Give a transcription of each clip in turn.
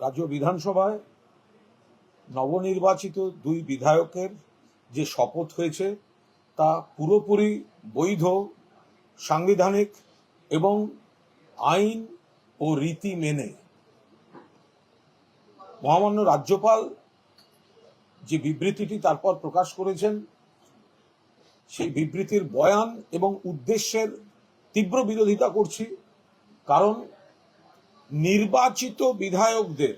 রাজ্য বিধানসভায় নবনির্বাচিত দুই বিধায়কের যে শপথ হয়েছে, তা পুরোপুরি বৈধ, সাংবিধানিক এবং আইন ও রীতি মেনে। মহামান্য রাজ্যপাল যে বিবৃতিটি তারপর প্রকাশ করেছেন, সেই বিবৃতির বয়ান এবং উদ্দেশ্যের তীব্র বিরোধিতা করছি, কারণ নির্বাচিত বিধায়কদের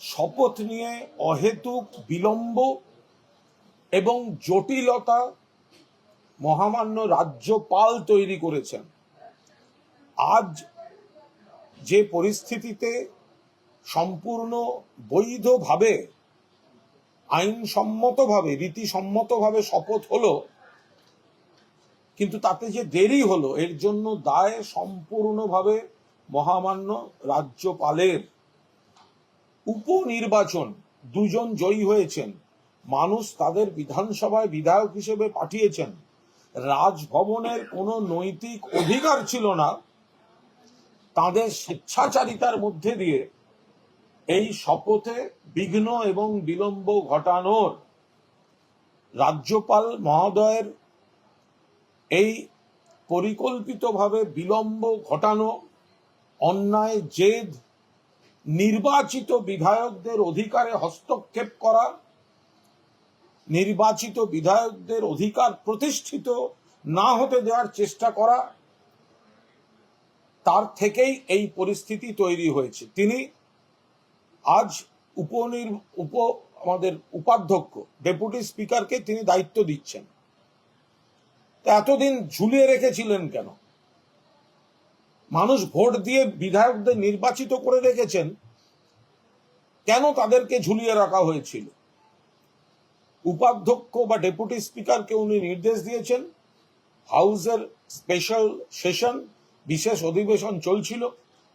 শপথ নিয়ে অহেতুক বিলম্ব এবং জটিলতা মহামান্য রাজ্যপাল তৈরি করেছেন। আজ যে পরিস্থিতিতে সম্পূর্ণ বৈধভাবে, আইনসম্মতভাবে, রীতিসম্মতভাবে শপথ হলো, কিন্তু তাতে যে দেরি হলো, এর জন্য দায় সম্পূর্ণভাবে মহামান্য রাজ্যপালের উপনির্বাচন দুজন জয়ী হয়েছেন। মানুষ তাদের বিধানসভায় বিধায়ক হিসেবে পাঠিয়েছেন। রাজভবনের কোনো নৈতিক অধিকার ছিল না। তাদের স্বেচ্ছাচারিতার মধ্যে দিয়ে এই শপথে বিঘ্ন এবং বিলম্ব ঘটানোর রাজ্যপাল মহোদয়ের এই পরিকল্পিতভাবে বিলম্ব ঘটানো অন্যায়, জেদ, নির্বাচিত বিধায়কদের অধিকারে হস্তক্ষেপ করা, নির্বাচিত বিধায়কদের অধিকার প্রতিষ্ঠিত না হতে দেওয়ার চেষ্টা করা, তার থেকেই এই পরিস্থিতি তৈরি হয়েছে। তিনি আজ উপনির, উপ, আমাদের উপাধ্যক্ষ, ডেপুটি স্পিকারকে তিনি দায়িত্ব দিচ্ছেন। এতদিন ঝুলিয়ে রেখেছিলেন কেন? মানুষ ভোট দিয়ে বিধায়কদের নির্বাচিত করে রেখেছেন, কেন তাদেরকে ঝুলিয়ে রাখা হয়েছিল? উপাধ্যক্ষ বা ডেপুটি স্পিকারকে উনি নির্দেশ দিয়েছেন, হাউসের স্পেশাল সেশন, বিশেষ অধিবেশন চলছিল,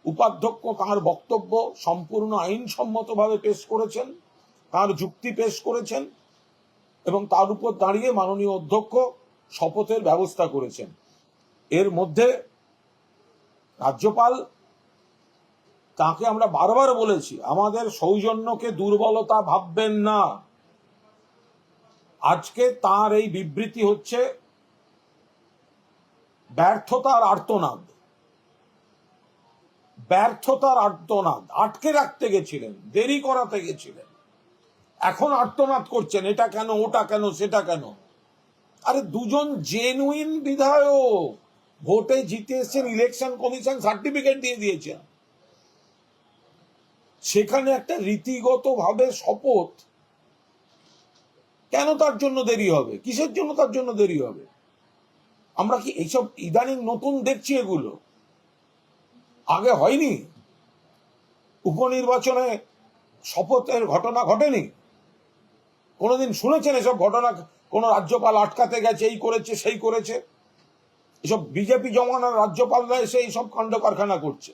উপাধ্যক্ষ তাঁর বক্তব্য সম্পূর্ণ আইনসম্মতভাবে পেশ করেছেন তার যুক্তি পেশ করেছেন এবং তার উপর দাঁড়িয়ে মাননীয় অধ্যক্ষ শপথের ব্যবস্থা করেছেন। এর মধ্যে রাজ্যপাল তাকে আমরা বারবার বলেছি, আমাদের সৌজন্যকে দুর্বলতা ভাববেন না। আজকে তার এই বিবৃতি হচ্ছে ব্যর্থতার আর্তনাদ। ব্যর্থতার আর্তনাদ, আটকে রাখতে গেছিলেন, দেরি করাতে গেছিলেন। এখন আর্তনাদ করছেন, এটা কেন, ওটা কেন, সেটা কেন? আরে দুজন জেনুইন বিধায়ক। ভোটে জিতে এসছেন ইলেকশন কমিশন সার্টিফিকেট দিয়ে দিয়েছেন সেখানে একটা রীতিগত ভাবে শপথ, কেন তার জন্য দেরি হবে? কিসের জন্য তার জন্য দেরি হবে? আমরা কি এইসব ইদানিং নতুন দেখছি এগুলো? আগে হয়নি। উপনির্বাচনে শপথের ঘটনা ঘটেনি। কোনোদিন শুনেছেন এসব ঘটনা? কোন রাজ্যপাল আটকাতে গেছে, এই করেছে, সেই করেছে? এসব বিজেপি জমানার রাজ্যপালরা এসে এইসব কাণ্ড কারখানা করছে।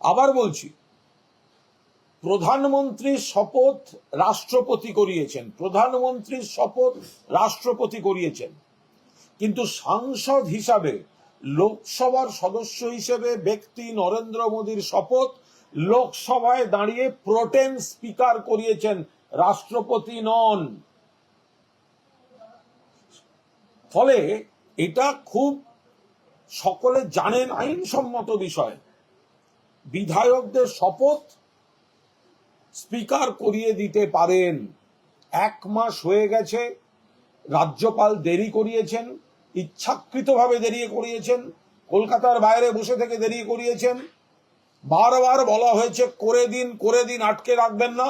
আবার বলছি প্রধানমন্ত্রীর শপথ রাষ্ট্রপতি করিয়েছেন প্রধানমন্ত্রীর শপথ রাষ্ট্রপতি করিয়েছেন। কিন্তু সাংসদ হিসাবে, লোকসভার সদস্য হিসেবে ব্যক্তি নরেন্দ্র মোদীর শপথ লোকসভায় দাঁড়িয়ে প্রোটেন স্পিকার করিয়েছেন, রাষ্ট্রপতি নন। ফলে এটা খুব সকলে জানেন আইনসম্মত বিষয়। বিধায়কদের শপথ স্পিকার করিয়ে দিতে পারেন। এক মাস হয়ে গেছে, রাজ্যপাল দেরি করিয়েছেন, ইচ্ছাকৃতভাবে দেরি করিয়েছেন, কলকাতার বাইরে বসে থেকে দেরি করিয়েছেন। বারবার বলা হয়েছে, করে দিন করে দিন, আটকে রাখবেন না।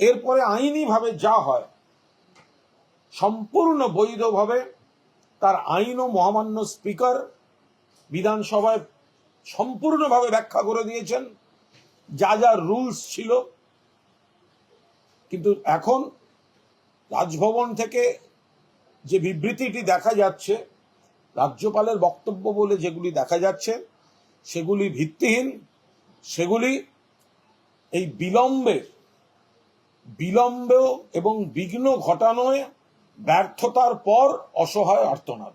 এরপরে আইনিভাবে যা হয়, সম্পূর্ণ বৈধভাবে তার আইন ও মহামান্য স্পিকার বিধানসভায় সম্পূর্ণভাবে ব্যাখ্যা করে দিয়েছেন। যা যা রুলস ছিল। কিন্তু এখন রাজভবন থেকে যে বিবৃতিটি দেখা যাচ্ছে, রাজ্যপালের বক্তব্য বলে যেগুলি দেখা যাচ্ছে, সেগুলি ভিত্তিহীন। সেগুলি এই বিলম্বে বিলম্ব এবং বিঘ্ন ঘটানোয় ব্যর্থতার পর অসহায় আর্তনাদ।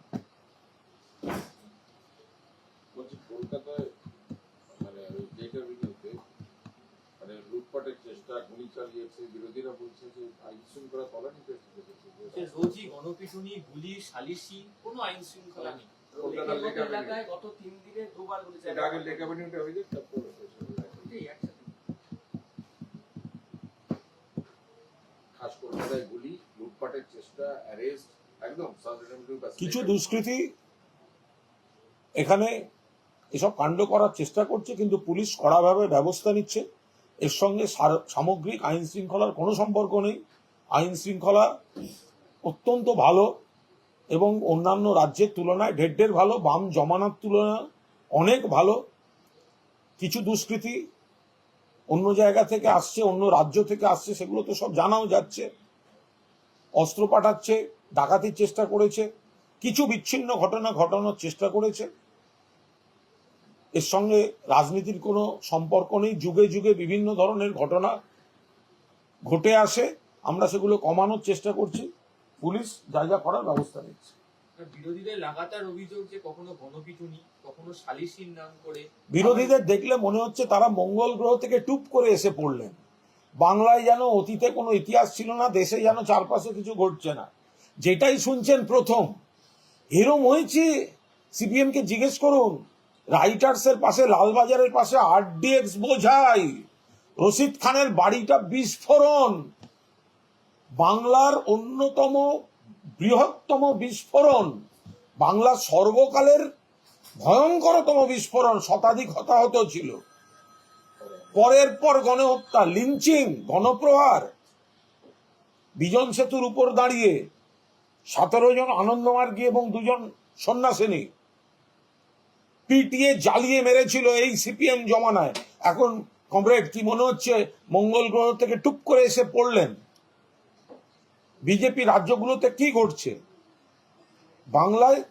মানে চেষ্টা গুলি চালিয়েছে বিরোধীরা বলছে যে আইন শৃঙ্খলা সালিশি কোনো আইন নেই। কলকাতার লেকের লেখা মতো এলাকায় গত তিন দিনে দুবার গুলি লেখা বেনিউটা হয়ে যায় তারপর এটাই একসাথে। খাস কলকাতায় গুলি লুটপাটের চেষ্টা অ্যারেস্ট একদম কিছু দুষ্কৃতী এখানে এসব কাণ্ড করার চেষ্টা করছে, কিন্তু পুলিশ কড়াভাবে ব্যবস্থা নিচ্ছে। এর সঙ্গে সামগ্রিক আইন শৃঙ্খলার কোনো সম্পর্ক নেই। আইন শৃঙ্খলা অত্যন্ত ভালো এবং অন্যান্য রাজ্যের তুলনায় ঢের ঢের ভালো, বাম জমানার তুলনায় অনেক ভালো। কিছু দুষ্কৃতী অন্য জায়গা থেকে আসছে, অন্য রাজ্য থেকে আসছে, সেগুলো তো সব জানাও যাচ্ছে। অস্ত্র পাঠাচ্ছে ডাকাতির চেষ্টা করেছে কিছু বিচ্ছিন্ন ঘটনা ঘটানোর চেষ্টা করেছে। এর সঙ্গে রাজনীতির কোনো সম্পর্ক নেই যুগে যুগে বিভিন্ন ধরনের ঘটনা ঘটে আসে আমরা সেগুলো কমানোর চেষ্টা করছি পুলিশ যা যা করার ব্যবস্থা নিচ্ছে। বিরোধীদের লাগাতার অভিযোগ যে কখনো গণপিটুনি কখনো সালিশির নাম করে বিরোধীদের দেখলে মনে হচ্ছে তারা মঙ্গল গ্রহ থেকে টুপ করে এসে পড়লেন। বাংলায় যেন অতীতে কোনো ইতিহাস ছিল না, দেশে যেন চারপাশে কিছু ঘটছে না। যেটাই শুনছেন প্রথম। এরম হয়েছে সিপিএম কে জিজ্ঞেস করুন রাইটার্স এর পাশে, লালবাজারের পাশে আরডিএক্স বোঝাই, রশিদ খানের বাড়িটা বিস্ফোরণ, বাংলার অন্যতম বৃহত্তম বিস্ফোরণ, বাংলার সর্বকালের ভয়ঙ্করতম বিস্ফোরণ, শতাধিক হতাহত ছিল। পরের পর গণহত্যা, লিঞ্চিং, গণপ্রহার। বিজন সেতুর উপর দাঁড়িয়ে সতেরো জন আনন্দমার্গী এবং দুজন সন্ন্যাসিনী পিটিয়ে জ্বালিয়ে মেরেছিল এই সিপিএম জমানায়। এখন কমরেড, কি মনে হচ্ছে? মঙ্গল গ্রহ থেকে টুপ করে এসে পড়লেন। বিজেপি রাজ্যগুলোতে কি ঘটছে? বাংলায়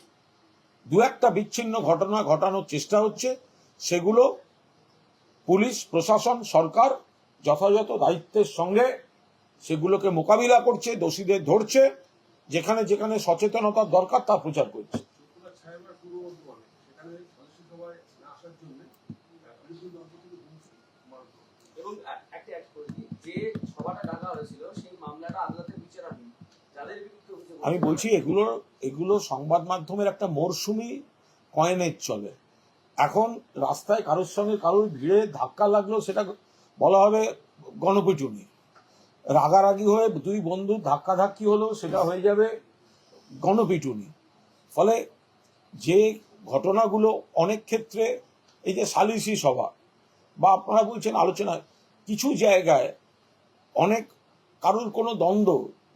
দু একটা বিচ্ছিন্ন ঘটনা ঘটানোর চেষ্টা হচ্ছে। সেগুলো পুলিশ প্রশাসন সরকার যথাযথ দায়িত্বের সঙ্গে সেগুলোকে মোকাবিলা করছে দোষীদের ধরছে যেখানে যেখানে সচেতনতার দরকার তা প্রচার করছে। এবং একটা অ্যাড যে সভাটা ডাকা হয়েছিল সেই মামলাটা আদালতে বিচারাধীন যাদের বিরুদ্ধে আমি বলছি এগুলো এগুলো সংবাদ মাধ্যমের একটা মরশুমি কয়েনের চলে। এখন রাস্তায় কারোর সঙ্গে কারোর ভিড়ে ধাক্কা লাগল, সেটা বলা হবে গণপিটুনি। রাগারাগি হয়ে দুই বন্ধু ধাক্কা ধাক্কি হলো, সেটা হয়ে যাবে গণপিটুনি। ফলে যে ঘটনাগুলো অনেক ক্ষেত্রে এই যে সালিসি সভা বা আপনারা বলছেন আলোচনা, কিছু জায়গায় অনেক কারোর কোনো দ্বন্দ্ব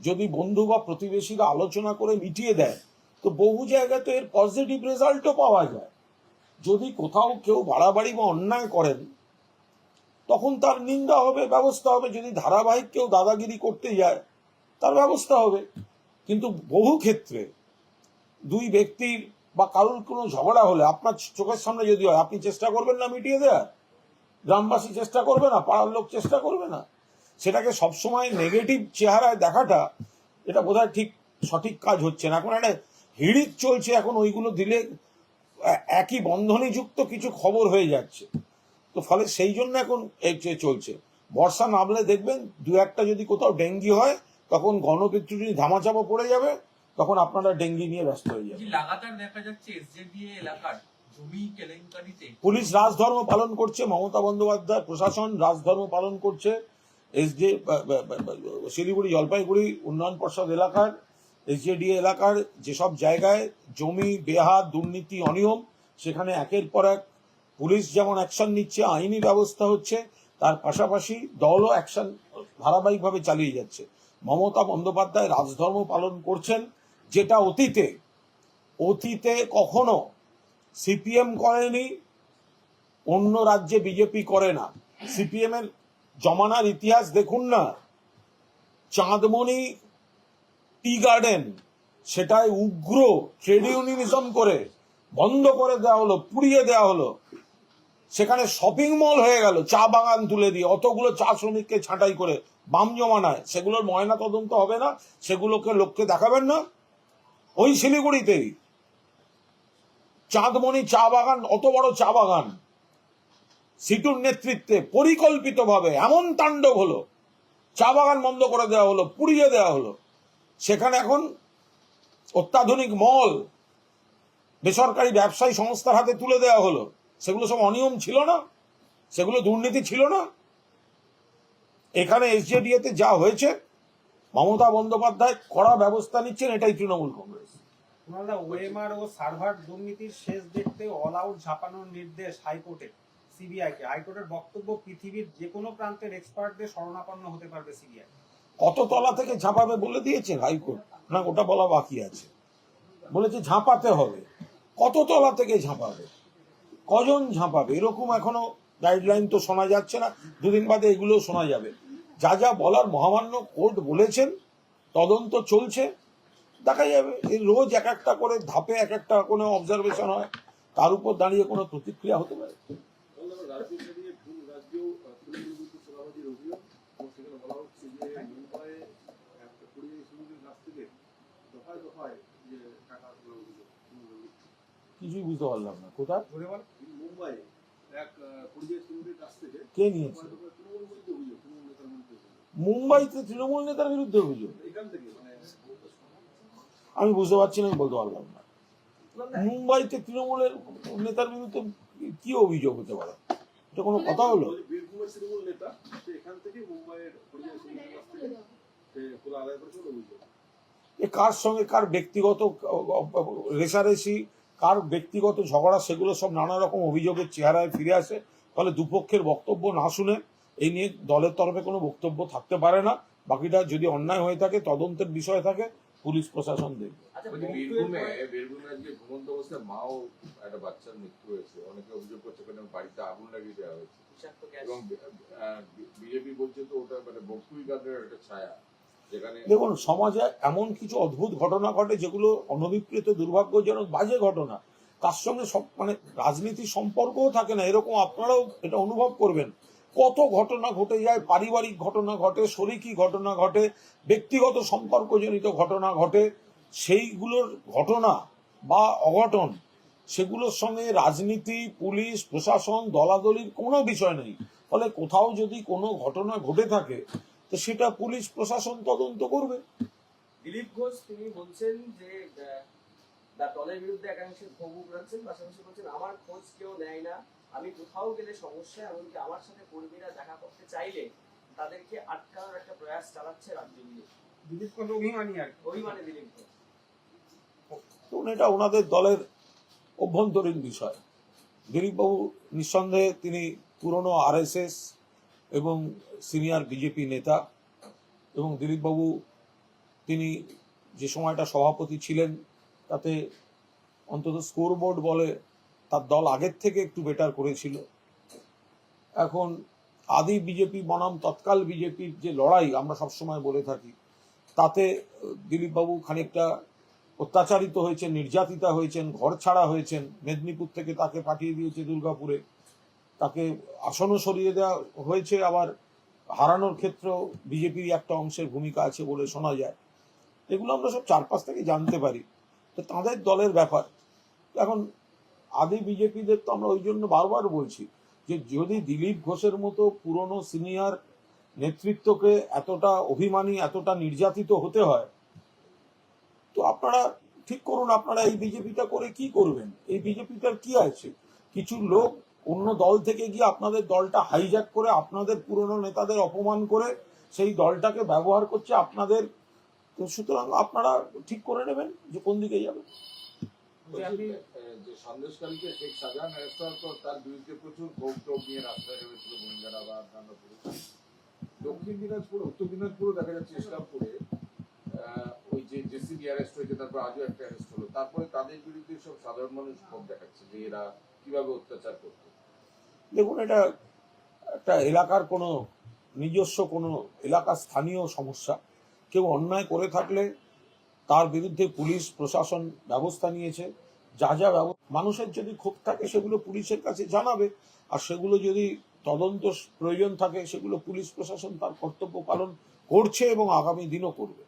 যদি বন্ধু বা প্রতিবেশীরা আলোচনা করে মিটিয়ে দেয়, তো বহু জায়গায় তো এর পজিটিভ রেজাল্টও পাওয়া যায়। যদি কোথাও কেউ বাড়াবাড়ি বা অন্যায় করেন, তখন তার নিন্দা হবে, ব্যবস্থা হবে। যদি ধারাবাহিক কেউ দাদাগিরি করতে যায়, তার ব্যবস্থা হবে। কিন্তু বহু ক্ষেত্রে দুই ব্যক্তির বা কারোর কোনো ঝগড়া হলে, আপনার চোখের সামনে যদি হয়, আপনি চেষ্টা করবেন না মিটিয়ে দেওয়ার? গ্রামবাসী চেষ্টা করবে না? পাড়ার লোক চেষ্টা করবে না? সেটাকে সবসময় নেগেটিভ চেহারায় দেখাটা, এটা বোধহয় ঠিক সঠিক কাজ হচ্ছে না। এখন একটা হিড়িক চলছে, এখন ওইগুলো দিলে একই বন্ধনে যুক্ত কিছু খবর হয়ে যাচ্ছে। তো ফলে সেই জন্য এখন চলছে। বর্ষা নামলে দেখবেন দু একটা যদি কোথাও ডেঙ্গি হয় তখন গণপিতৃ ধামাচাপা পড়ে যাবে তখন আপনারা ডেঙ্গি নিয়ে ব্যস্ত হয়ে যাবেন। কি লাগাতার দেখা যাচ্ছে এসজেডিএ এলাকার পুলিশ রাজধর্ম পালন করছে মমতা বন্দ্যোপাধ্যায় প্রশাসন রাজধর্ম পালন করছে এসডি শিলিগুড়ি জলপাইগুড়ি উন্নয়ন পর্ষদ এলাকার এসজেডি এলাকার যেসব জায়গায় জমি, বেহাত, দুর্নীতি, অনিয়ম, সেখানে একের পর এক পুলিশ যেমন অ্যাকশন নিচ্ছে, আইনি ব্যবস্থা হচ্ছে, তার পাশাপাশি দলও অ্যাকশন ধারাবাহিকভাবে চালিয়ে যাচ্ছে। মমতা বন্দ্যোপাধ্যায় রাজধর্ম পালন করছেন, যেটা অতীতে অতীতে কখনো সিপিএম করেনি, অন্য রাজ্যে বিজেপি করে না। সিপিএম এর জমানার ইতিহাস দেখুন না, চাঁদমণি টি গার্ডেন, সেটাই উগ্র ট্রেড ইউনিয়নিজম করে বন্ধ করে দেওয়া হলো, পুড়িয়ে দেওয়া হলো। সেখানে শপিং মল হয়ে গেল, চা বাগান তুলে দিয়ে, অতগুলো চা শ্রমিককে ছাঁটাই করে, বাম জমানায়। সেগুলোর ময়না তদন্ত হবে না, সেগুলোকে লোককে দেখাবেন না। ওই শিলিগুড়িতেই। চাঁদমণি চা বাগান, অত বড় চা বাগান। সিটুর নেতৃত্বে পরিকল্পিতভাবে এমন তাণ্ডব হলো, চা বাগান বন্ধ করে দেওয়া হলো, পুড়িয়ে দেওয়া হলো। সেখানে এখন অত্যাধুনিক মল বেসরকারি ব্যবসায়ী সংস্থার হাতে তুলে দেওয়া হলো। সেগুলো সব অনিয়ম ছিল না, সেগুলো দুর্নীতি ছিল না। এখানে এসজেডিএতে যা হয়েছে, মমতা বন্দ্যোপাধ্যায় কড়া ব্যবস্থা নিচ্ছেন, এটাই তৃণমূল কংগ্রেস। ওএমআর ও সার্ভার দুর্নীতির শেষ দেখতে অল আউট ঝাঁপানোর নির্দেশ হাইকোর্টে, সিবিআইকে। হাইকোর্টের বক্তব্য পৃথিবীর যে কোনো প্রান্তের এক্সপার্টদের শরণাপন্ন হতে পারবে সিবিআই। কত তলা থেকে ঝাঁপাবে বলে দিয়েছে হাইকোর্ট? না, ওটা বলা বাকি আছে। বলেছে ঝাঁপাতে হবে। কত তলা থেকে ঝাঁপাবে? কজন ঝাঁপাবে? এরকম এখনও গাইডলাইন তো শোনা যাচ্ছে না। দুদিন বাদে এগুলো শোনা যাবে। যা যা বলার মহামান্য কোর্ট বলেছেন, তদন্ত চলছে। দেখা যাবে। এই রোজ এক একটা করে ধাপে এক একটা কোনো অবজারভেশন হয়। তার উপর দাঁড়িয়ে কোনো প্রতিক্রিয়া হতে পারে বললাম রাজ্য ছাড়িয়ে ভিন রাজ্যেও আহ, তৃণমূল বিরুদ্ধে চাঁদাবাজির অভিযোগ এবং সেখানে বলা হচ্ছে যে মুম্বাইয়ে একটা পরিযায়ী শ্রমিকের কাছ থেকে দফায় দফায় যে টাকা তোলার অভিযোগ তৃণমূলের বিরুদ্ধে। কিছুই বুঝতে পারলাম না। কোথায়? কে নিয়েছে? অভিযোগ। মুম্বাইতে তৃণমূল নেতার বিরুদ্ধে অভিযোগ মানে আমি বুঝতে পারছি না আমি বলতে পারলাম না। মুম্বাইতে তৃণমূলের নেতার বিরুদ্ধে কি অভিযোগ হতে পারে? এটা কোনো কথা হলো? কার সঙ্গে কার ব্যক্তিগত রেশারেশি কার ব্যক্তিগত ঝগড়া সেগুলো সব নানা রকম অভিযোগের চেহারায় ফিরে আসে। ফলে দুপক্ষের বক্তব্য না শুনে এই নিয়ে দলের তরফে কোনো বক্তব্য থাকতে পারে না। বাকিটা যদি অন্যায় হয়ে থাকে তদন্তের বিষয় থাকে পুলিশ প্রশাসন দেখবে। আচ্ছা। এবং বিজেপি বলছে তো ওটা মানে বক্তুই গানের একটা ছায়া। দেখুন, সমাজে এমন কিছু অদ্ভুত ঘটনা ঘটে যেগুলো অনভিপ্রেত, দুর্ভাগ্যজনক, বাজে ঘটনা। তার সঙ্গে সব মানে রাজনীতির সম্পর্কও থাকে না। এরকম আপনারাও এটা অনুভব করবেন। কত ঘটনা ঘটে যায়, পারিবারিক ঘটনা ঘটে, শরিকি ঘটনা ঘটে, ব্যক্তিগত সম্পর্কজনিত ঘটনা ঘটে। সেইগুলোর ঘটনা বা অঘটন, সেগুলোর সঙ্গে রাজনীতি, পুলিশ, প্রশাসন, দলাদলির কোনো বিষয় নেই। ফলে কোথাও যদি কোনো ঘটনা ঘটে থাকে তো সেটা পুলিশ প্রশাসন তদন্ত করবে। দিলীপ ঘোষ তিনি বলছেন যে দলের বিরুদ্ধে একাংশে ক্ষোভ উগড়াচ্ছেন পাশাপাশি বলছেন আমার খোঁজ কেউ নেয় না। আমি কোথাও গেলে সমস্যা এমনকি আমার সাথে কর্মীরা দেখা করতে চাইলে তাদেরকে আটকানোর একটা প্রয়াস চালাচ্ছে রাজ্য দিলীপ কত অভিমানী আর কি। অভিমানে দিলীপ ঘোষ। তো এটা ওনাদের দলের অভ্যন্তরীণ বিষয়। দিলীপবাবু নিঃসন্দেহে তিনি পুরনো আরএসএস এবং সিনিয়র বিজেপি নেতা এবং দিলীপবাবু, তিনি যে সময়টা সভাপতি ছিলেন, তাতে অন্তত স্কোরবোর্ড বলে তার দল আগের থেকে একটু বেটার করেছিল। এখন আদি বিজেপি বনাম, তৎকাল বিজেপির যে লড়াই আমরা সবসময় বলে থাকি, তাতে দিলীপবাবু খানিকটা অত্যাচারিত হয়েছেন, নির্যাতিতা হয়েছেন ঘর ছাড়া হয়েছেন, মেদিনীপুর থেকে তাকে পাঠিয়ে দিয়েছে দুর্গাপুরে। তাকে আসনও সরিয়ে দেওয়া হয়েছে। আবার হারানোর ক্ষেত্রেও বিজেপির একটা অংশের ভূমিকা আছে বলে শোনা যায়। এগুলো আমরা সব চারপাশ থেকে জানতে পারি। তো তাদের দলের ব্যাপার। এখন আদি বিজেপিদের তো আমরা ওই জন্য বারবার বলছি যে যদি দিলীপ ঘোষের মতো পুরনো সিনিয়র নেতৃত্বকে এতটা অভিমানী, এতটা নির্যাতিত হতে হয়, তো আপনারা ঠিক করুন, আপনারা এই বিজেপিটা করে কি করবেন? এই বিজেপিটার কি আছে? কিছু লোক অন্য দল থেকে গিয়ে আপনাদের দলটা হাইজ্যাক করে আপনাদের পুরনো নেতাদের অপমান করে সেই দলটাকে ব্যবহার করছে আপনাদের। সুতরাং আপনারা ঠিক করে নেবেন যে কোন দিকে যাবে। বলছি আপনি আহ, যে সন্দেশকারীকে শেখ পর তার বিরুদ্ধে প্রচুর নিয়ে রাস্তায় দক্ষিণ দিনাজপুর উত্তর দিনাজপুরও দেখা যাচ্ছে ওই যে হয়েছে তারপর আজও একটা তারপরে তাদের বিরুদ্ধে সব সাধারণ মানুষ ক্ষোভ দেখাচ্ছে যে এরা কীভাবে অত্যাচার করতো। দেখুন, এটা একটা এলাকার কোনো নিজস্ব কোনো এলাকার স্থানীয় সমস্যা। কেউ অন্যায় করে থাকলে তার বিরুদ্ধে পুলিশ, প্রশাসন ব্যবস্থা নিয়েছে। যা যা মানুষের যদি ক্ষোভ থাকে, সেগুলো পুলিশের কাছে জানাবে। আর সেগুলো যদি তদন্ত প্রয়োজন থাকে, সেগুলো পুলিশ, প্রশাসন তার কর্তব্য পালন করছে এবং আগামী দিনও করবে।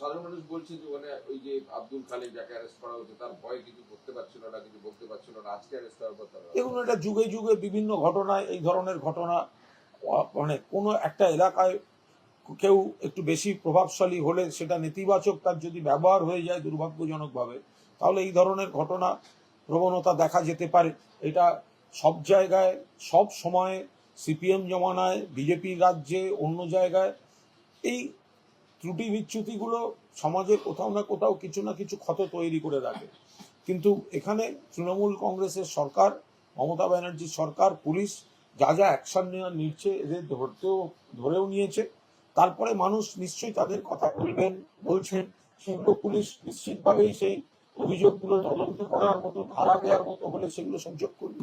সাধারণ মানুষ বলছে যে মানে ওই যে আব্দুল খালেক যাকে অ্যারেস্ট করা হয়েছে, তার ভয় কিছু করতে পারছিল না, কিছু বলতে পারছিল না, আজকে অ্যারেস্ট হওয়ার পর দেখুন এটা যুগে যুগে বিভিন্ন ঘটনায়, এই ধরনের ঘটনা মানে কোনো একটা এলাকায় কেউ একটু বেশি প্রভাবশালী হলে সেটা নেতিবাচক তার যদি ব্যবহার হয়ে যায় দুর্ভাগ্যজনকভাবে, তাহলে এই ধরনের ঘটনা প্রবণতা দেখা যেতে পারে। এটা সব জায়গায়, সব সময়ে, সিপিএম জমানায় বিজেপির রাজ্যে, অন্য জায়গায়, এই ত্রুটি বিচ্যুতিগুলো সমাজে কোথাও না কোথাও কিছু না কিছু ক্ষত তৈরি করে রাখে। কিন্তু এখানে তৃণমূল কংগ্রেসের সরকার, মমতা ব্যানার্জির সরকার, পুলিশ যা যা অ্যাকশন নেওয়া নিচ্ছে, এদের ধরতেও, ধরেও নিয়েছে। তারপরে মানুষ নিশ্চয়ই তাদের কথা বলবেন, বলছেন সেগুলো পুলিশ নিশ্চিতভাবেই সেই অভিযোগগুলো তদন্ত করার মতো, ধারা দেওয়ার মতো হলে সেগুলো সংযোগ করবে।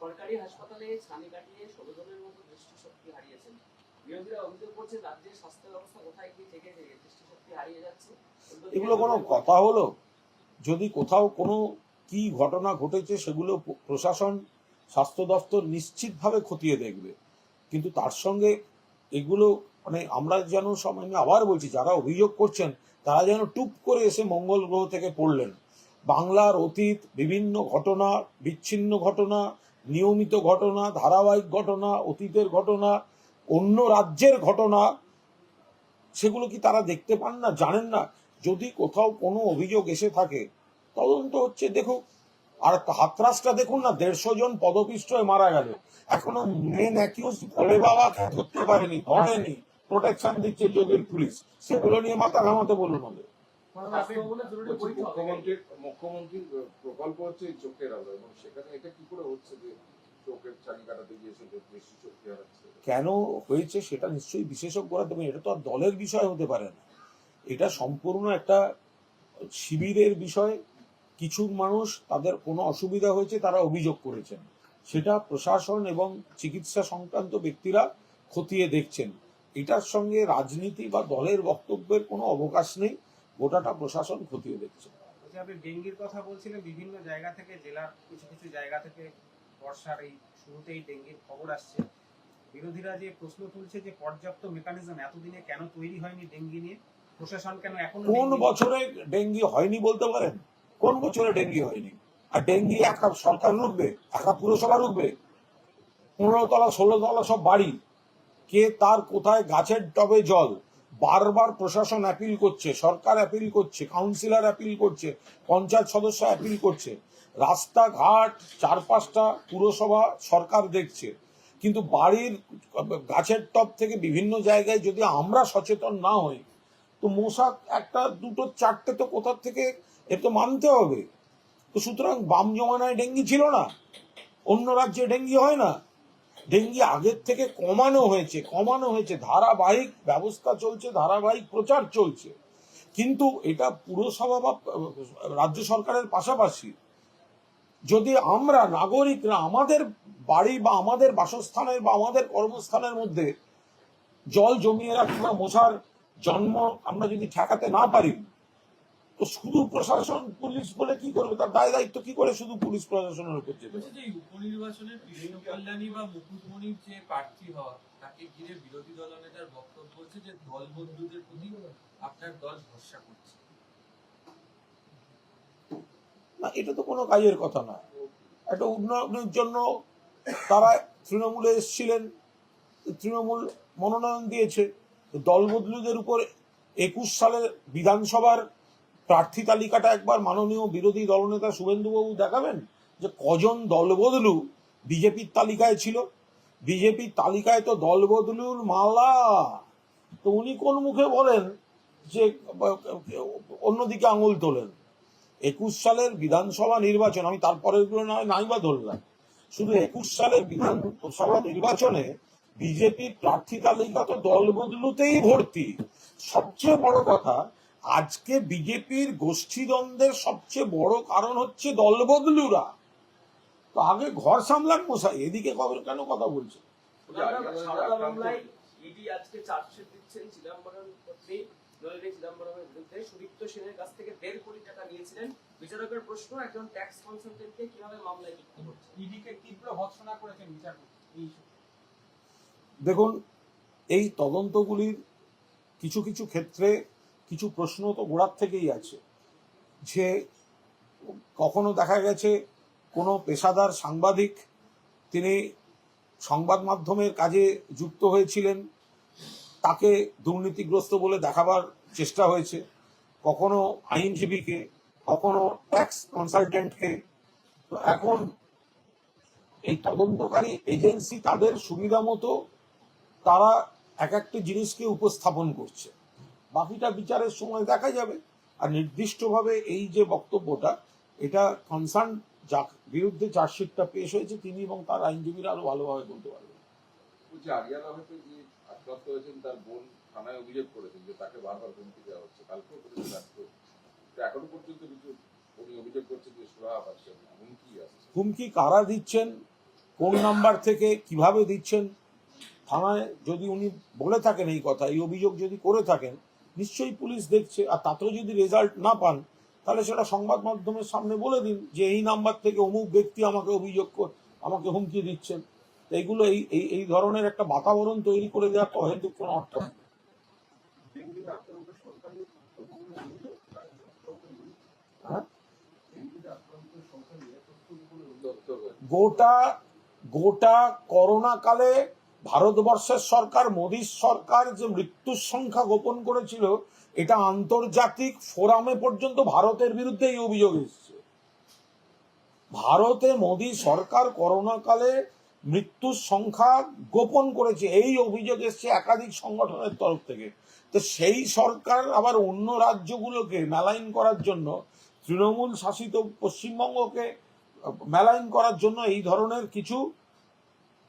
সরকারি হাসপাতালে ছানি কাটিয়ে ষোলো জনের মতো দৃষ্টিশক্তি হারিয়েছেন বিরোধীরা অভিযোগ করছেন রাজ্যের স্বাস্থ্য ব্যবস্থা কোথায় গিয়ে থেকে যে দৃষ্টিশক্তি হারিয়ে যাচ্ছে। এগুলো কোনো কথা হলো? যদি কোথাও কোনো কি ঘটনা ঘটেছে সেগুলো প্রশাসন স্বাস্থ্য দপ্তর নিশ্চিতভাবে খতিয়ে দেখবে। কিন্তু তার সঙ্গে এগুলো মানে আমরা যেন আমি আবার বলছি যারা অভিযোগ করছেন তারা যেন টুপ করে এসে মঙ্গল গ্রহ থেকে পড়লেন। বাংলার অতীত বিভিন্ন ঘটনা বিচ্ছিন্ন ঘটনা নিয়মিত ঘটনা ধারাবাহিক ঘটনা অতীতের ঘটনা অন্য রাজ্যের ঘটনা সেগুলো কি তারা দেখতে পান না জানেন না? যদি কোথাও কোনো অভিযোগ এসে থাকে তদন্ত হচ্ছে দেখুক। আর হাতরাসটা দেখুন না দেড়শো জন পদপিষ্ট হয়ে মারা গেল। এখনও মেন অ্যাকিউজ ভোলে বাবাকে ধরতে পারেনি ধরেনি। প্রোটেকশন দিচ্ছে যোগের পুলিশ। সেগুলো নিয়ে মাথা ঘামাতে বলুন পরীক্ষা হবে। মুখ্যমন্ত্রীর মুখ্যমন্ত্রীর প্রকল্প হচ্ছে এই চোখের আলো এবং সেখানে এটা কি করে হচ্ছে যে কেন হয়েছে সেটা নিশ্চয়ই বিশেষজ্ঞরা দেবেন এটা তো আর দলের বিষয় হতে পারে না। এটা সম্পূর্ণ একটা শিবিরের বিষয় কিছু মানুষ তাদের কোনো অসুবিধা হয়েছে তারা অভিযোগ করেছেন। সেটা প্রশাসন এবং চিকিৎসা সংক্রান্ত ব্যক্তিরা খতিয়ে দেখছেন। এটার সঙ্গে রাজনীতি বা দলের বক্তব্যের কোনো অবকাশ নেই গোটাটা প্রশাসন খতিয়ে দেখছে। আপনি ডেঙ্গির কথা বলছিলেন বিভিন্ন জায়গা থেকে জেলার কিছু কিছু জায়গা থেকে বর্ষার এই শুরুতেই ডেঙ্গির খবর আসছে। বিরোধীরা যে প্রশ্ন তুলছে যে পর্যাপ্ত মেকানিজম এতদিনে কেন তৈরি হয়নি ডেঙ্গি নিয়ে প্রশাসন কেন এখন কোন বছরে ডেঙ্গি হয়নি বলতে পারেন? কোন বছরে ডেঙ্গি হয়নি? আর ডেঙ্গি একা সরকার রুখবে? একা পুরসভা রুখবে? পনেরো তলা ষোলো তলা সব বাড়ি। কে তার কোথায় গাছের টবে জল? বারবার প্রশাসন অ্যাপিল করছে, সরকার অ্যাপিল করছে কাউন্সিলর অ্যাপিল করছে, পঞ্চায়েত সদস্য অ্যাপিল করছে। রাস্তাঘাট চারপাশটা পুরসভা, সরকার দেখছে। কিন্তু বাড়ির গাছের টব থেকে বিভিন্ন জায়গায় যদি আমরা সচেতন না হই, তো মশা একটা, দুটো, চারটে তো কোথার থেকে এ তো মানতে হবে। তো সুতরাং বাম জমানায় ডেঙ্গি ছিল না, অন্য রাজ্যে ডেঙ্গি হয় না। ডেঙ্গি আগের থেকে কমানো হয়েছে কমানো হয়েছে। ধারাবাহিক ব্যবস্থা চলছে, ধারাবাহিক প্রচার চলছে। কিন্তু এটা পুরসভা বা রাজ্য সরকারের পাশাপাশি যদি আমরা নাগরিকরা আমাদের বাড়ি বা আমাদের বাসস্থানের বা আমাদের কর্মস্থানের মধ্যে জল জমিয়ে রাখি বা মশার জন্ম আমরা যদি ঠেকাতে না পারি তো শুধু প্রশাসন পুলিশ বলে কি করবে? তার দায় দায়িত্ব কি করে শুধু পুলিশ প্রশাসনের উপর যেতে উপনির্বাচনের বা মুকুটমণির যে প্রার্থী হওয়া তাকে ঘিরে বিরোধী দলনেতার বক্তব্য হচ্ছে যে দল বন্ধুদের প্রতি আপনার দল ভরসা করছে। না এটা তো কোনো কাজের কথা না। একটা উন্নয়নের জন্য তারা তৃণমূলে এসেছিলেন তৃণমূল মনোনয়ন দিয়েছে। তো দলবদলুদের উপর একুশ সালের বিধানসভার প্রার্থী তালিকাটা একবার মাননীয় বিরোধী দলনেতা শুভেন্দুবাবু দেখাবেন? যে কজন দলবদলু বিজেপির তালিকায় ছিল? বিজেপির তালিকায় তো দলবদলুর মালা। তো উনি কোন মুখে বলেন যে, অন্যদিকে আঙুল তোলেন? একুশ সালের বিধানসভা নির্বাচন, আমি তারপরে নাই বা ধরলাম। শুধু একুশ সালের বিধানসভা নির্বাচনে বিজেপির প্রার্থী তালিকা তো দল বদলুতেই ভর্তি। সবচেয়ে বড় কথা আজকে বিজেপির গোষ্ঠীদ্বন্দ্বের সবচেয়ে বড় কারণ হচ্ছে দল বদলুরা তো আগে ঘর সামলান মশাই এদিকে কবে কেন কথা বলছে সারদা মামলায় ইডি আজকে চার্জশিট দিচ্ছেন চিদম্বরম পত্নী নলিনী চিদম্বরমের বিরুদ্ধে সুদীপ্ত সেনের কাছ থেকে দেড় কোটি টাকা নিয়েছিলেন বিচারকের প্রশ্ন একজন ট্যাক্স কনসালটেন্টকে কীভাবে মামলায় যুক্ত করছে ইডিকে তীব্র ভৎসনা করেছেন বিচারপতি দেখুন এই তদন্তগুলির কিছু কিছু ক্ষেত্রে কিছু প্রশ্ন তো গোড়ার থেকেই আছে। যে কখনো দেখা গেছে কোনো পেশাদার সাংবাদিক, তিনি সংবাদ মাধ্যমের কাজে যুক্ত হয়েছিলেন, তাকে দুর্নীতিগ্রস্ত বলে দেখাবার চেষ্টা হয়েছে। কখনো আইনজীবীকে, কখনো ট্যাক্স কনসালটেন্টকে তো এখন এই তদন্তকারী এজেন্সি তাদের সুবিধা মতো তারা এক একটা জিনিসকে উপস্থাপন করছে। বাকিটা বিচারের সময় দেখা যাবে। আর নির্দিষ্টভাবে এই যে বক্তব্যটা এটা কনসার্ন যার বিরুদ্ধে চার্জশিটটা পেশ হয়েছে তিনি এবং তার আইনজীবীরা আরও ভালোভাবে বলতে পারবেন বলছি আরিয়ানা হয়তো যে আক্রান্ত হয়েছেন তার বোন থানায় অভিযোগ করেছেন যে তাকে বারবার হুমকি দেওয়া হচ্ছে। কালকেও করেছেন আজকেও এখনও পর্যন্ত কিছু উনি অভিযোগ করছেন যে সুরাহা পাচ্ছেন হুমকি আসছে হুমকি কারা দিচ্ছেন কোন নাম্বার থেকে কীভাবে দিচ্ছেন থানায় যদি উনি বলে থাকেন এই কথা এই অভিযোগ যদি করে থাকেন নিশ্চয়ই পুলিশ দেখছে, আর তাতেও যদি রেজাল্ট না পান, তাহলে সেটা সংবাদ মাধ্যমের সামনে বলে দিন যে এই নাম্বার থেকে অমুক ব্যক্তি আমাকে অভিযোগ কর, আমাকে হুমকি দিচ্ছেন এইগুলো এই এই ধরনের একটা বাতাবরণ তৈরি করে দেওয়া অহেতুক কোনো অর্থ হ্যাঁ? গোটা গোটা করোনা কালে ভারতবর্ষের সরকার, মোদীর সরকার যে মৃত্যুর সংখ্যা গোপন করেছিল, এটা আন্তর্জাতিক ফোরামে পর্যন্ত ভারতের বিরুদ্ধে এই অভিযোগ এসেছে। ভারতে মোদী সরকার করোনা কালে মৃত্যুর সংখ্যা গোপন করেছে, এই অভিযোগ এসছে একাধিক সংগঠনের তরফ থেকে। তো সেই সরকার আবার অন্য রাজ্যগুলোকে মেলাইন করার জন্য, তৃণমূল শাসিত পশ্চিমবঙ্গকে মেলাইন করার জন্য এই ধরনের কিছু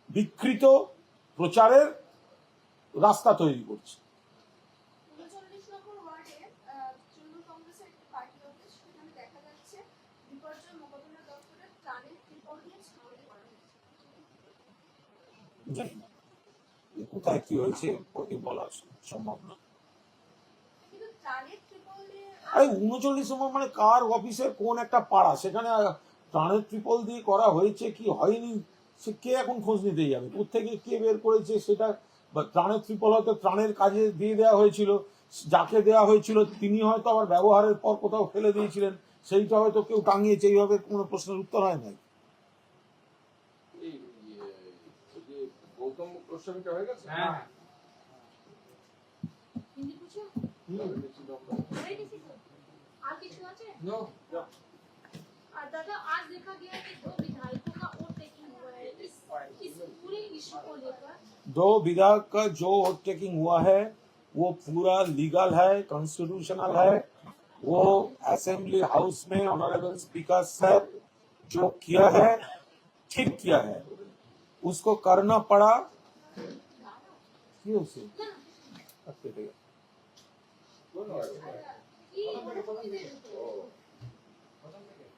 বিকৃত প্রচারের রাস্তা তৈরি করছে। ত্রিপল কোথায় কি হয়েছে ওকে বলা সম্ভব না। ত্রিপল আরে উনচল্লিশ নম্বর মানে কার অফিসের কোন একটা পাড়া? সেখানে ত্রাণের ট্রিপল দিয়ে করা হয়েছে কি হয়নি? সে কে এখন খোঁজ নিতে যাবে? থেকে কে বের করেছে সেটা বা ত্রাণের ত্রিপল হয়তো ত্রাণের কাজে দিয়ে দেওয়া হয়েছিল যাকে দেওয়া হয়েছিল তিনি হয়তো আবার ব্যবহারের পর কোথাও ফেলে দিয়েছিলেন সেইটা হয়তো কেউ টাঙিয়েছে এইভাবে কোনো প্রশ্নের উত্তর হয় নাই। এই ইয়ে, ওই যে दो विधायक का जो टेकिंग हुआ है, वो पूरा लीगल है कॉन्स्टिट्यूशनल है। वो असेंबली हाउस में ऑनरेबल स्पीकर सर जो किया है, ठीक किया है। उसको करना पड़ा। क्यों से रखते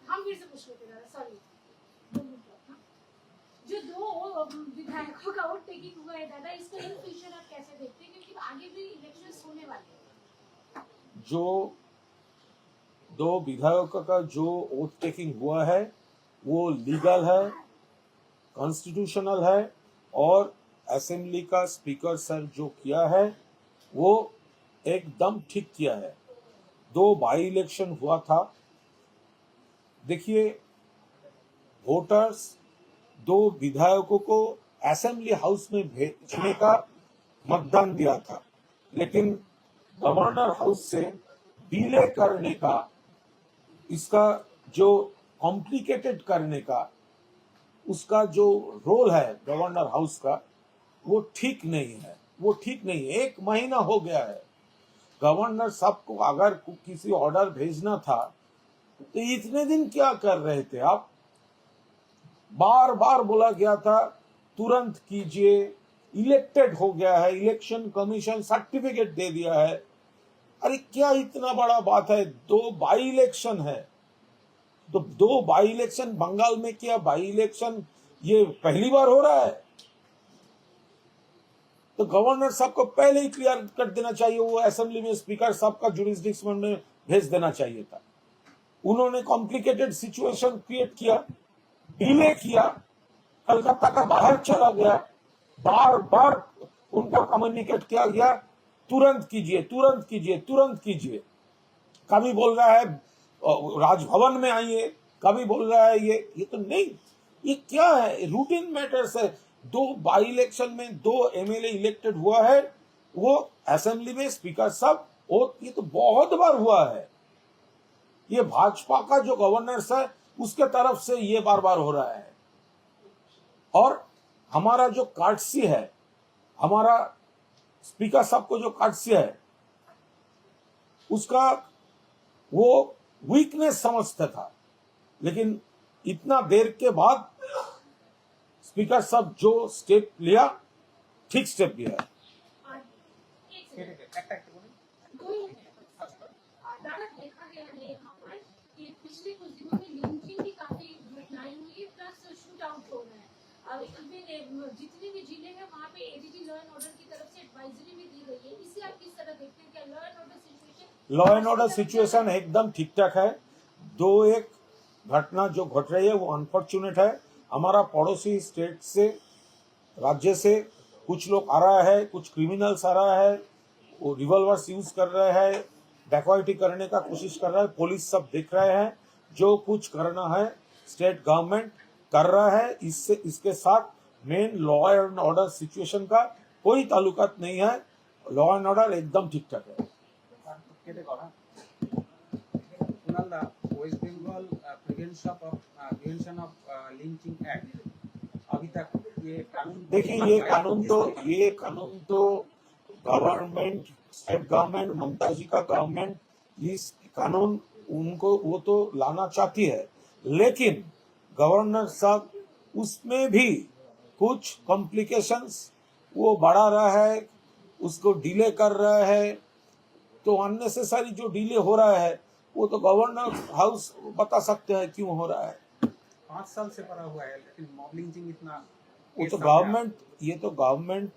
हम फिर से पूछ लेते हैं सॉरी जो दो विधायकों का जो वोट टेकिंग हुआ है, वो लीगल है कॉन्स्टिट्यूशनल है, और असेंबली का स्पीकर सर जो किया है, वो एकदम ठीक किया है। दो बाई इलेक्शन हुआ था। देखिए वोटर्स दो विधायकों को असेंबली हाउस में भेजने का मतदान दिया था। लेकिन गवर्नर हाउस से डिले करने का, इसका जो कॉम्प्लिकेटेड करने का, उसका जो रोल है गवर्नर हाउस का, वो ठीक नहीं है। वो ठीक नहीं है। एक महीना हो गया है। गवर्नर साहब को अगर किसी ऑर्डर भेजना था तो इतने दिन क्या कर रहे थे आप? बार बार बोला गया था, तुरंत कीजिए इलेक्टेड हो गया है इलेक्शन कमीशन सर्टिफिकेट दे दिया है। अरे क्या इतना बड़ा बात है, दो बाई इलेक्शन है। तो दो बाई इलेक्शन बंगाल में किया बाई इलेक्शन ये पहली बार हो रहा है? तो गवर्नर साहब को पहले ही क्लियर कर देना चाहिए, वो असेंबली में स्पीकर साहब का जुडिस्डिक्शन में भेज देना चाहिए था। उन्होंने कॉम्प्लिकेटेड सिचुएशन क्रिएट किया। डिले किया, कलकत्ता का बाहर चला गया। बार बार उनको कम्युनिकेट किया गया, तुरंत कीजिए तुरंत कीजिए तुरंत कीजिए। कभी बोल रहा है राजभवन में आइए, कभी बोल रहा है ये ये तो नहीं, ये क्या है? रूटीन मैटर्स है। दो बाई इलेक्शन में दो एमएलए इलेक्टेड हुआ है, वो असेंबली में स्पीकर साहब और ये तो बहुत बार हुआ है। ये भाजपा का जो गवर्नर्स है उसके तरफ़ से ये बार बार हो रहा है। और हमारा जो कार्डसी है, हमारा स्पीकर साहब को जो कार्डसी है, उसका वो वीकनेस समझता था। लेकिन इतना देर के बाद स्पीकर साहब जो स्टेप लिया, ठीक स्टेप लिया। पिछले कुछ दिनों में लिंचिंग की काफ़ी घटनाएँ हुई है प्लस शूट आउट हो रहा है। अब इनमें जितने भी ज़िले हैं, वहाँ पे एडीजी लॉ एंड ऑर्डर की तरफ़ से एडवाइजरी भी दी गई है। इसे आप किस तरह देखते हैं? क्या law and order situation law and order situation एकदम ठीक ठाक है। दो एक घटना जो घट रही है, वो अनफॉर्चुनेट है। हमारा पड़ोसी स्टेट से, राज्य से कुछ लोग आ रहा है, कुछ क्रिमिनल्स आ रहा है, वो रिवॉल्वर्स यूज़ कर रहे हैं डकैती करने का कोशिश कर रहा है। पुलिस सब देख रहे हैं। जो कुछ करना है स्टेट गवर्नमेंट कर रहा है इससे इसके साथ main law and order situation का कोई ताल्लुकात नहीं है लॉ एंड ऑर्डर एकदम ठीक ठाक है কেটে করা কুনাল দা West Bengal prevention of prevention of lynching act अभी तक ये कानून देखिए ये कानून तो ये कानून तो government state government Mamata ji का गवर्नमेंट इस कानून उनको वो तो लाना चाहती है। लेकिन गवर्नर साहब उसमें भी कुछ कॉम्प्लिकेशंस वो बढ़ा रहा है उसको डिले कर रहा है। तो अननेसेसरी जो डिले हो रहा है वो तो गवर्नर हाउस बता सकते हैं क्यों हो रहा है। पाँच साल से पड़ा हुआ है लेकिन मॉबलिंग इतना वो तो गवर्नमेंट ये तो गवर्नमेंट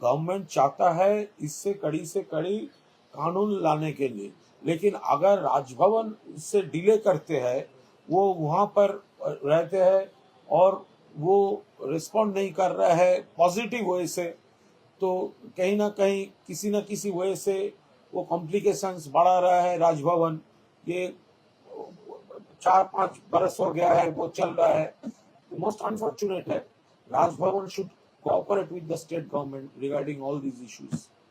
गवर्नमेंट चाहता है इससे कड़ी से कड़ी कानून लाने के लिए। लेकिन अगर राजभवन इससे डिले करते हैं, वो वहाँ पर रहते हैं और वो रिस्पॉन्ड नहीं कर रहा है पॉजिटिव वे से तो कहीं ना कहीं किसी न किसी वजह से वो कॉम्प्लिकेशंस बढ़ा रहा है राजभवन। ये चार पाँच बरस हो गया है, वो चल रहा है। मोस्ट अनफॉर्चुनेट है। Raj Bhavan should cooperate with the state government regarding all these issues.